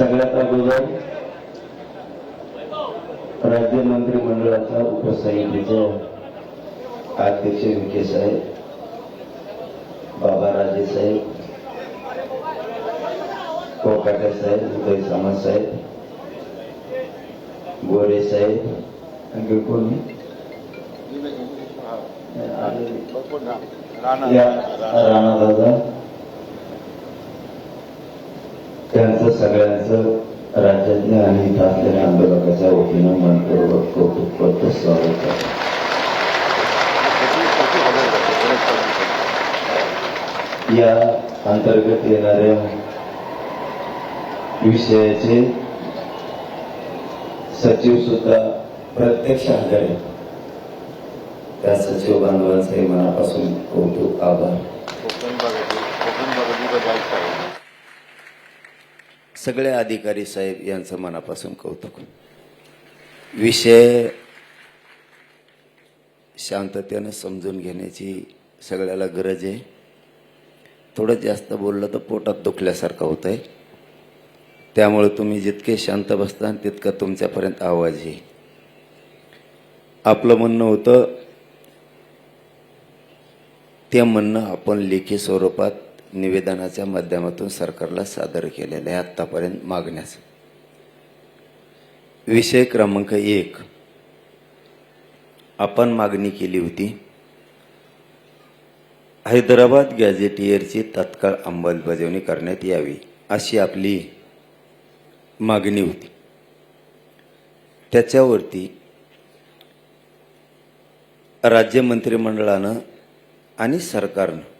सगळ्यात अगोदर राज्य मंत्रिमंडळाच्या उपसमितीचे अध्यक्ष विखे साहेब बाबा राजे साहेब कोकाटे साहेब उदय सामंत साहेब गोरे साहेब आणखी कोणी या राणा त्यांचं सगळ्यांचं राज्यातल्या आणि इथातल्या आंदोलकाच्या वतीनं मनपूर्वक कौतुकपत्र स्वागत आहे या अंतर्गत येणाऱ्या विषयाचे सचिव सुद्धा प्रत्यक्ष हजर त्या सचिव बांधवांचे मनापासून कौतुक आभार. सगळे अधिकारी साहेब यांचं मनापासून कौतुक. विषय शांततेनं समजून घेण्याची सगळ्याला गरज आहे. थोडं जास्त बोललं तर पोटात दुखल्यासारखं होत आहे त्यामुळे तुम्ही जितके शांत बसता तितकं तुमच्यापर्यंत आवाज येईल. आपलं म्हणणं होतं ते म्हणणं आपण लेखी स्वरूपात निवेदनाच्या माध्यमातून सरकारला सादर केलेलं आहे आत्तापर्यंत मागण्यास. विषय क्रमांक एक. आपण मागणी केली होती. हैदराबाद गॅझेटियरची तत्काळ अंमलबजावणी करण्यात यावी अशी आपली मागणी होती. त्याच्यावरती राज्य मंत्रिमंडळानं आणि सरकारनं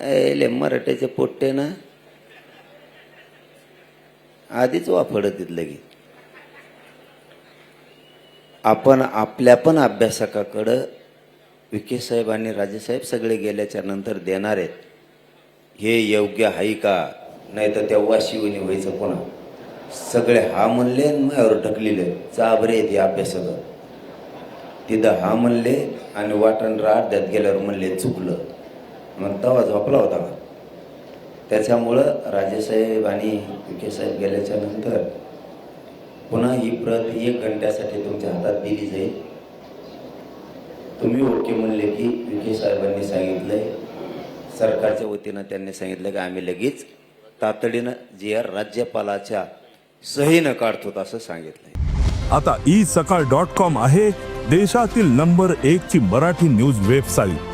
एले मराठ्याच्या पोट्टे ना. आधीच वापरत की आपण आपल्या पण अभ्यासकाकडं विखे साहेब आणि राजेसाहेब सगळे गेल्याच्यानंतर देणार आहेत. हे योग्य आहे का? नाही तर तेव्हा शिवणी व्हायचं पुन्हा. सगळे हा म्हणले आणि माझ्यावर ढकलिले. चाबरे ते अभ्यासक तिथं हा म्हणले आणि वाटण अर्ध्यात गेल्यावर म्हणले चुकलं. मग तवा झोपला होता का त्याच्यामुळं राजेसाहेब आणि विखे साहेब गेल्याच्यानंतर पुन्हा ही प्रत एक घंट्यासाठी तुमच्या हातात दिली जाईल. तुम्ही ओके म्हणले की विखे साहेबांनी सांगितलंय सरकारच्या वतीनं त्यांनी सांगितलं की आम्ही लगेच तातडीनं जी आर राज्यपालाच्या सहीनं काढतो असं सांगितलंय. आता ई सकाळ डॉट कॉम आहे देशातील नंबर एक ची मराठी न्यूज वेबसाईट.